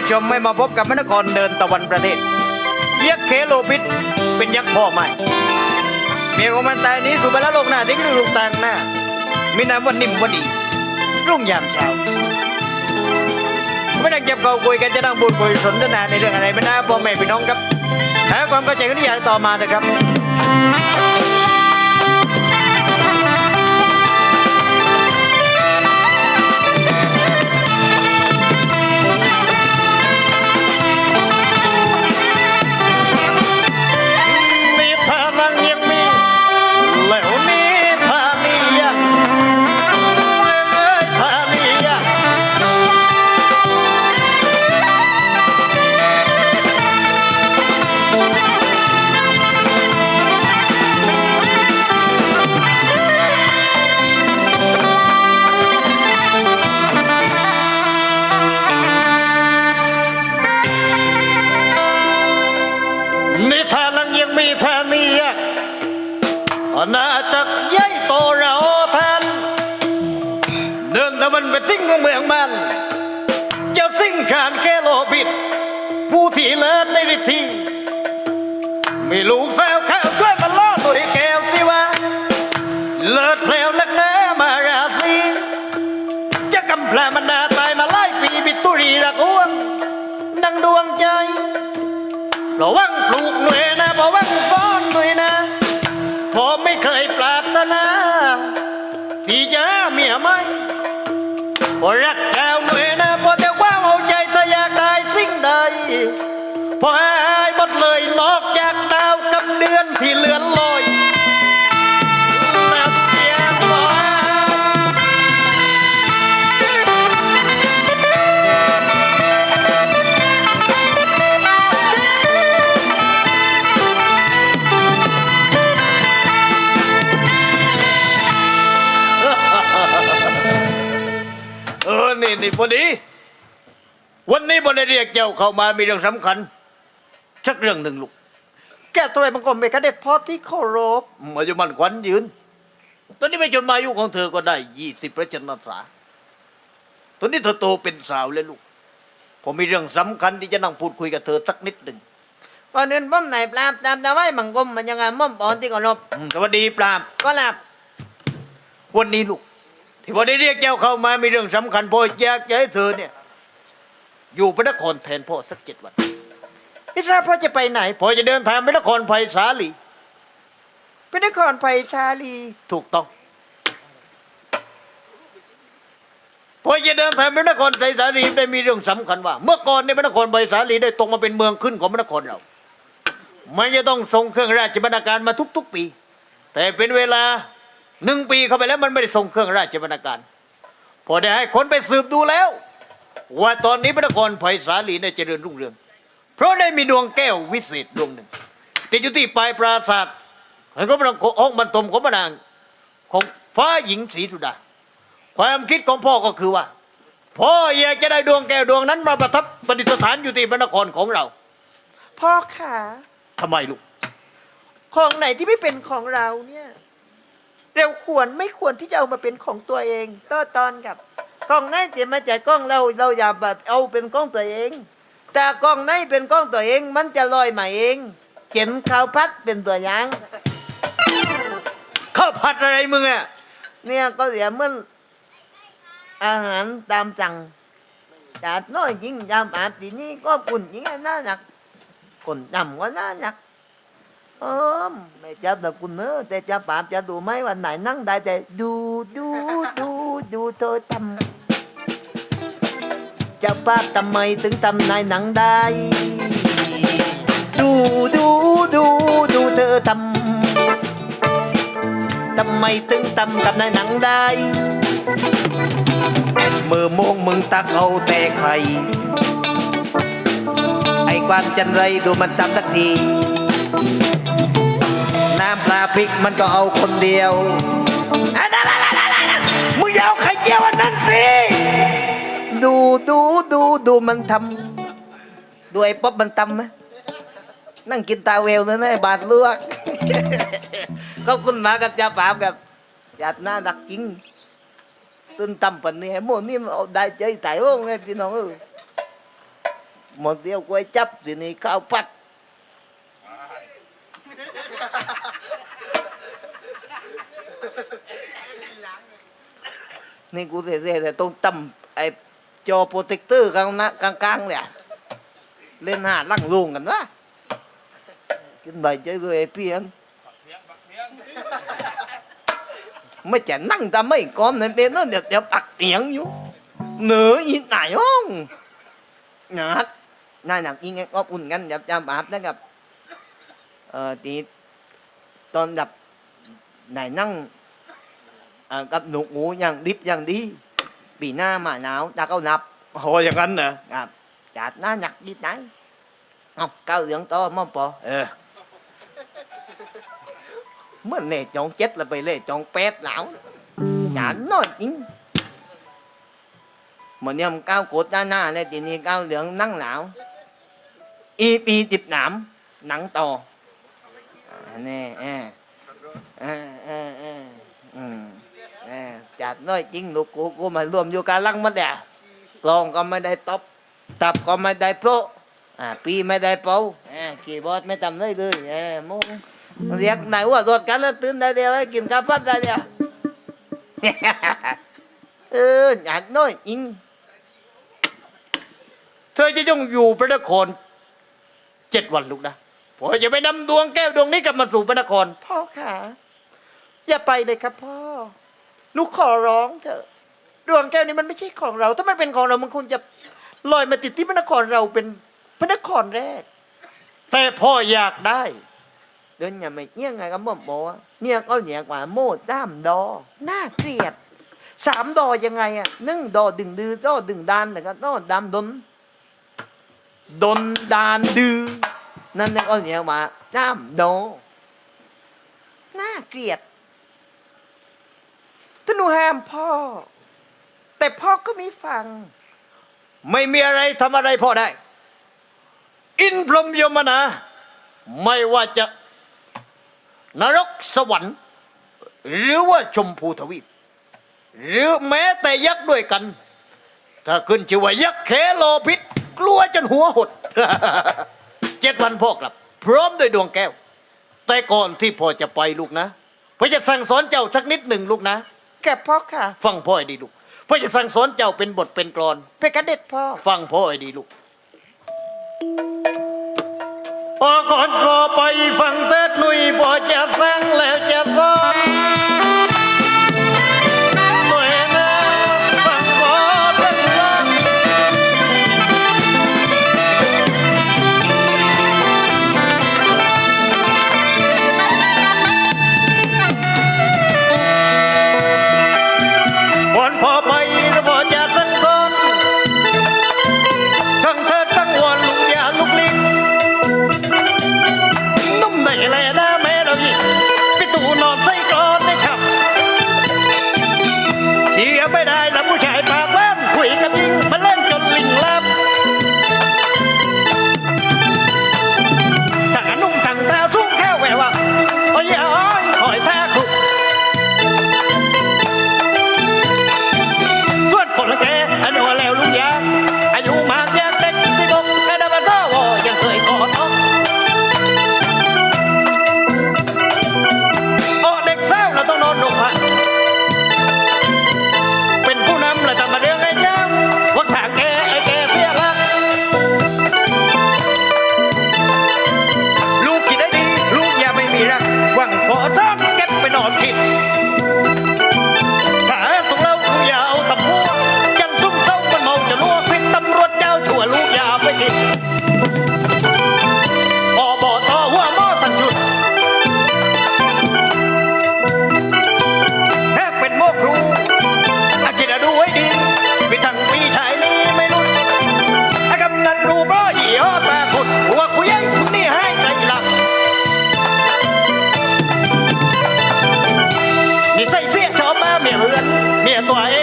ผู้ชมไม่มาพบกับมนครเดินตะวันประเทศ ยักษ์เคโลพิษเป็นยักษ์พ่อใหม่ เมียของมันตายนี้สู่ไปแล้วโลกหน้าทิ้งลูกตางหน้า มีนามว่านิ่มวดี รุ่งยามเช้าไม่นั่งจับเกาคุยกันจะนั่งบูดคุยสนทนาในเรื่องอะไรไม่น่าพ่อแม่พี่น้องครับหาความเข้าใจกันที่อยากต่อมานะครับ ที่เลิศในฤทธิมีลูกแซวแค่เพื่อนมาล่อตัวแก้วสิว่า เลิศแล้วนักหนามาราศีจะกำพลามันดาตายมาไล่ปีบิตุรีรักอ้วงดังดวงใจระวังปลูกหน่วยนะระวัง พอหายหมดเลยนอกจากดาวกับเดือนที่เลือนลอยและเพียงว่าเออนี่นี่พอดี วันนี้บนได้เรียกเจ้าเข้ามามีเรื่องสำคัญ สักเรื่องหนึ่งลูก แกตัวเองมันก็ไม่กระเด็ดพอที่เคารพมาอยู่มันขวัญยืน ตอนนี้ไปจนมาอายุของเธอก็ได้ยี่สิบประจันษาตอนนี้เธอโตเป็นสาวแล้วลูก ผมมีเรื่องสำคัญที่จะนั่งพูดคุยกับเธอสักนิดหนึ่งก่อนอื่นผมไหนปราบตามตะไว้มังกรมันยังไงม่อมปอนที่ก่อนรบอืมสวัสดีปรามก็หลับวันนี้ลูก ที่พอได้เรียกเจ้าเข้ามามีเรื่องสำคัญพ่ออยากจะให้เธอเนี่ย อยู่พระนครแทนพ่อสักเจ็ดวันไม่ทราบพ่อจะไปไหนพ่อจะเดินทางไปนครไผ่สาลีไปนครไผ่ชาลีถูกต้องพ่อจะเดินทางไปนครไผ่สาลีได้มีเรื่องสำคัญว่า เมื่อก่อนในยพระนครไผ่สาลีได้ตรงมาเป็นเมืองขึ้นของพระนครเรา มันจะต้องส่งเครื่องราชบรรณาการมาทุก ๆ ปี แต่เป็นเวลาหนึ่งปีเข้าไปแล้วมันไม่ได้ส่งเครื่องราชบรรณาการพอได้ให้คนไปสืบดูแล้ว ว่าตอนนี้พระนครไผ่สาลีเนี่ยเจริญรุ่งเรือง เพราะได้มีดวงแก้ววิเศษดวงหนึ่งติดอยู่ที่ปลายปราศาสตร์แล้วก็พระองค์บรรทมของพระนางของฟ้าหญิงศรีสุดา ความคิดของพ่อก็คือว่า พ่ออยากจะได้ดวงแก้วดวงนั้นมาประทับประดิษฐานอยู่ที่พระนครของเรา พ่อขาทำไมลูก ของไหนที่ไม่เป็นของเราเนี่ย เราควรไม่ควรที่จะเอามาเป็นของตัวเองต่อตอนกับกล้องไหนจะมาจากกล้องเราเราอย่าแบบเอาเป็นกล้องตัวเอง แต่กล้องไหนเป็นกล้องตัวเอง มันจะลอยมาเองเจ็นข่าวพัดเป็นตัวอย่างข้าวผัดอะไรมึงอะเนี่ยก็เสียเหมื่อนอาหารตามสั่งจัดน้อยจริงจำอาทีนี้ก็ปุ่นจริงน่าหนักคนจำก็น่าหนัก เออไม่จับแต่คุณเนอะแต่จะปราบจะดูไหมวันไหนนั่งได้แต่ดูดูดูดูเธอทำจะปราบทำไมถึงทำนายหนังได้ ดูดูดูดูเธอทำทำไมถึงทำกับนายหนังได้เมื่อโมงมึงตักเอาแต่ไข่ไอ้ความจันไรดูมันทำสักที น้ำปลาพริกมันก็เอาคนเดียวอะนั่นนั่นนั่นนั่นนั่นมึงอย่าเอาไข่เจียวอันนั้นสิ ดูดูดูดูมันทำดูไอ้ป๊อบมันทำไหมนั่งกินตาเวลนั่นไอ้บาทลวกขอบคุณมากกับจ่าปามครับจัดหน้าดักจริงตึนตำปันนี่ให้หมดนี่มันเอาได้ใจไต่โอ้งเลยพี่น้องเออหมดเดียวกล้วยจับสินี่ข้าวปัด นี่กูเสียแต่ต้องตำไอ้จอโปรเทคเตอร์กลางน้ากลางๆเนี่ยเล่นหาลั่งลงกันวะกินใบใจด้วยไอ้เพียนไม่จะนั่งทำไม่ก้อนนั่นเป็นนั่นเดี๋ยวจะปักเตียงอยู่เหนืออีไหนห้องนัดนายหนักยิงไงก็อุ่นกันแบบจำบาปนะครับเอ่อตีตอนดับไหนนั่ง กับหนูหมูอย่างดิบอย่างดีปีหน้ามาหนาวตาเขานับโอ้อย่างนั้นเหรอครับจัดหน้าหนักดีไหนเอาเก้าเหลืองโตมอมปอเออเมื่อเล่จองเจ็ด là ไปเล่จองแปด lão chả nói chính mà niệm cao cột đa na này thì ni cao lượng năng lão y pi tiệp nảm nắng to à, nè à à à à ừ à chả nói chính ลูกกูกูมารวมอยู่การลังมัดเดียกลองก็ไม่ได้ตบตับก็ไม่ได้โปะอ่าปีไม่ได้เป่าอ่าคีย์บอร์ดไม่ทำได้เลยอ่ามุงเรียกนายว่ารถกันแล้วตื่นได้เดียวให้กินข้าวผัดได้เดียวเออหยาดน้อยจริงเธอจะต้องอยู่พระนครเจ็ดวันลูกนะผมจะไปนำดวงแก้วดวงนี้กลับมาสู่พระนครพ่อขาอย่าไปเลยครับพ่อ หนูขอร้องเถอะดวงแก้วนี้มันไม่ใช่ของเรา ถ้ามันเป็นของเรามันคงจะลอยมาติดที่พระนครเราเป็นพระนครแรก แต่พ่ออยากได้เดินอย่าไม่เงี้ยไงกับหม่อมโมอะเนี่ยก็เหนียกว่าโมดด้ามดอน่าเกลียดสามดอยังไงอะนึ่งดอดึงดือดอดึงดานแล้วก็ดอดามดนดนดานดือนั่นเนี่ยก็เหนียกว่าด้ามดอน่าเกลียด ท่านหนูห้ามพ่อ แต่พ่อก็ไม่ฟัง ไม่มีอะไรทำอะไรพ่อได้ อินพรหมยมนา ไม่ว่าจะ นรกสวรรค์ หรือว่าชมพูทวีปหรือแม้แต่ยักษ์ด้วยกัน ถ้าขึ้นชื่อว่ายักษ์เคโลพิษ กลัวจนหัวหด เจ็ดวันพ่อกลับ พร้อมด้วยดวงแก้ว แต่ก่อนที่พ่อจะไปลูกนะพ่อจะสั่งสอนเจ้าสักนิดหนึ่งลูกนะ แกพ่อค่ะ ฟังพ่อให้ดีลูกพ่อจะสั่งสอนเจ้าเป็นบทเป็นกลอนเพกระเด็ดพ่อ ฟังพ่อให้ดีลูกพอก่อนก็ไปฟังเทิดหนุ่ยพอจะสั่งแล้วจะสอน ก่อน เมีย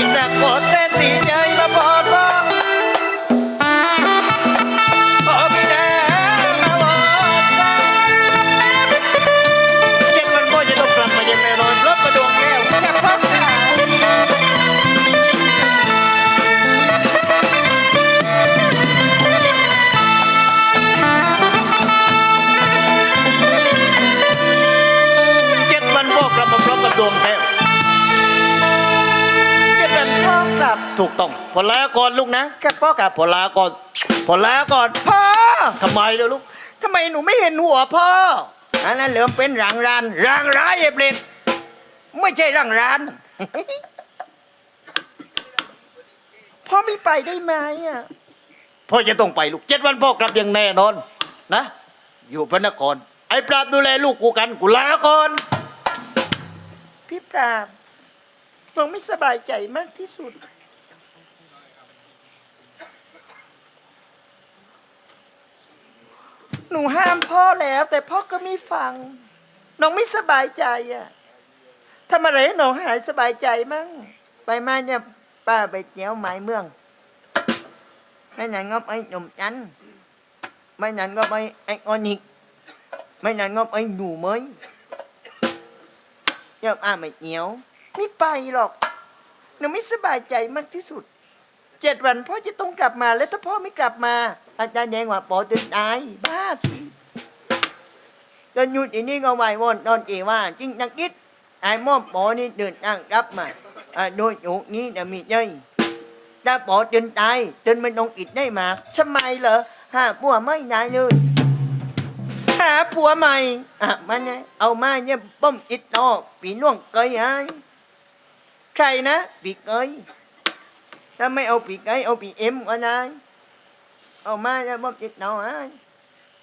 Thì là có tên thì nhớ ถูกต้องพอแล้วก่อนลูกนะแค่พ่อกับพอแล้วก่อนพอแล้วก่อนพ่อทำไมเลยลูกทำไมหนูไม่เห็นหัวพ่ออันนั้นเหลือมเป็นรังรันร่างร้ายเอเบรดไม่ใช่รังรันพ่อไม่ไปได้ไหมอะพ่อจะต้องไปลูกเจ็ดวันพ่อกลับอย่างแน่นอน นะ อยู่พระนคร ไอ้ปราบดูแลลูกกูกันกูลาก่อนพี่ปราบหนูไม่สบายใจมากที่สุด หนูห้ามพ่อแล้ว แต่พ่อก็ไม่ฟัง น้องไม่สบายใจอะทำอะไรให้น้องหายสบายใจมั่งไปมาเนี่ยป้าไปเจียวหมายเมืองไม่นานก็ไปหนุ่มจันไม่นานก็ไปไอ้ออนิกไม่นานก็ไปหนูเมยเดี๋ยวอาไม่เหนียวไม่ไปหรอกหนูไม่สบายใจมากที่สุด เจ็ดวันพ่อจะต้องกลับมา แล้วถ้าพ่อไม่กลับมา อาจารย์แดงว่าปอจะตายบ้าสิตอนหยุดอีนี่ก็ไหววอนตอนเอว่าจริงนักกิดไอ้มอมปอนี่เดินทางกลับมาโดยอยู่นี้จะมีเย้ยถ้าปอจนตายจนไม่ต้องอิดได้มาทำไมเหรอหาปัวไม่ได้เลยหาผัวใหม่อะมันเนี่ยเอามาเนี่ยป้อมอิดนอปีน่วงเกยไอ้ใครนะปีเกยถ้าไม่เอาปีเกยเอาปีเอ็มก็ได้ เอามาเนี่ยป้อมอิดนอไอ้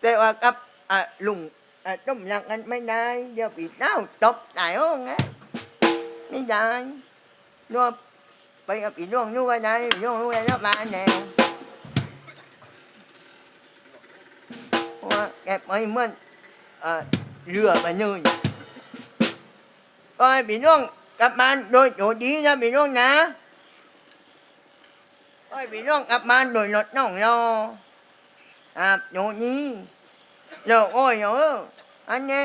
แต่ว่ากับอะลุงอะต้มรักกันไม่ได้เดี๋ยวปีเน่าตบตายห้องไงไม่ได้นัวไปเอาปีน่วงนู่นก็ได้ปีน่วงนู่นก็ได้มาแนวว่าแกไปเหมื่อนเอ่อเรือไปเลยก็พี่น้องกลับมาโดยโดยดีนะพี่น้องนะ ก็พี่น้องกลับมาโดยรถน้องเรอครับโยนี้เราโอ้ยเอออันเนี้ย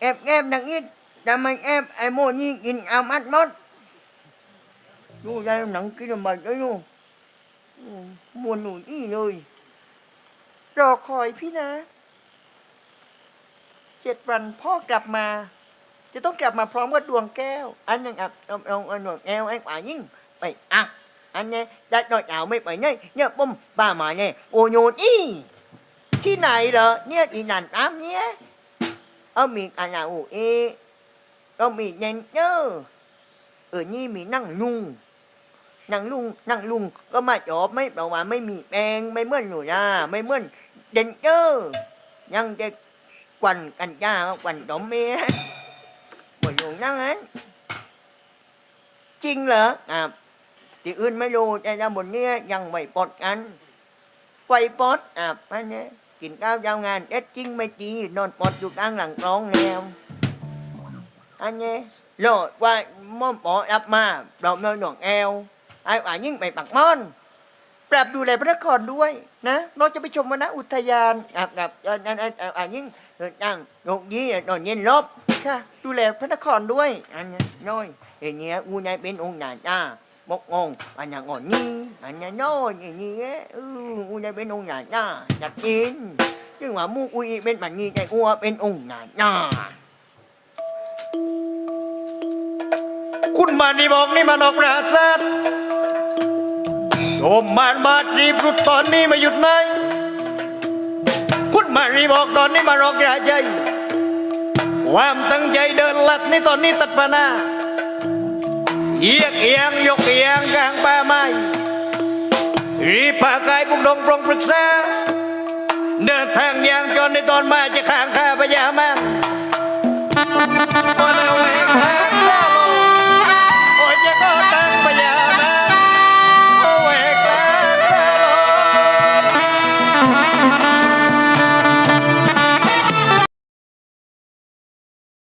แอบแอบดังนี้แต่มันแอบไอ้โมนี่กินเอามัดมดดูได้หนังกินมันด้วยนู่มวนหนูอี้เลยรอคอยพี่นะเจ็ดวันพ่อกลับมา จะต้องกลับมาพร้อมกับดวงแก้ว อันยังอับเอาเอาเอาดวงแก้วไอ้ป่ายิ่งไปอะ อันเนี้ยได้ดอกดาวไม่ไปเนี่ยเนี่ยปุ้มป้ามาเนี่ยโอโยนอีที่ไหนเหรอเนี่ยอีนันตามเนี่ยเอามีกันอะอูเอก็มีเนนเจอร์เออนี่มีนั่งลุงนั่งลุงนั่งลุงก็มาจอบไม่แปลว่าไม่มีแปลงไม่เหมือนหนูนะไม่เหมือนเดนเจอร์ยังจะกวันกันจ้ากวันตอมเมียหมดอยู่นั่งนั้นจริงเหรออะ ที่อื่นไม่รู้แต่ละบนเนี้ยยังไม่ปลดกันไฟปลดอะอันเนี้ยกินข้าวยาวงานเอ็ดจริงไม่จีนอนปลดอยู่กลางหลังกรองแล้วอันเนี้ยโลดว่าม่อมปอรับมาเราเนินหนองแอวไอ้อ่ายิ่งไปปักม่อนปรับดูแลพระนครด้วยนะเราจะไปชมวรรณอุทยานกับกับเอ่อนั่นอ่าอ่ายิ่งเดินตั้งโลกยี่นอนเย็นลบค่ะดูแลพระนครด้วย อันนี้น้อยเห็นเนี้ยอูนายเป็นองค์หนาจ้า บกงงอันย่างอ่อนนี่อันนี้น้อยอย่างนี้เอออูนายเป็นองค์หนาจ้าจัดกินจึงว่ามูอุยเป็นแบบนี้แต่อัวเป็นองค์หนาจ้าคุณมานีบอกนี่มานอกปราศาสตร์โยมมานมารีบรุดตอนนี้มาหยุดไหมคุณมารีบอกตอนนี้มารอกราใจความตั้งใจเดินลัดนี่ตอนนี้ตัดปานา เอียงเอียงยกเอียงกลางป่าไม้รีบพากายบุกดงปรองปรึกษา เดินทางยางจนในตอนมาจะข้างข้าพยามา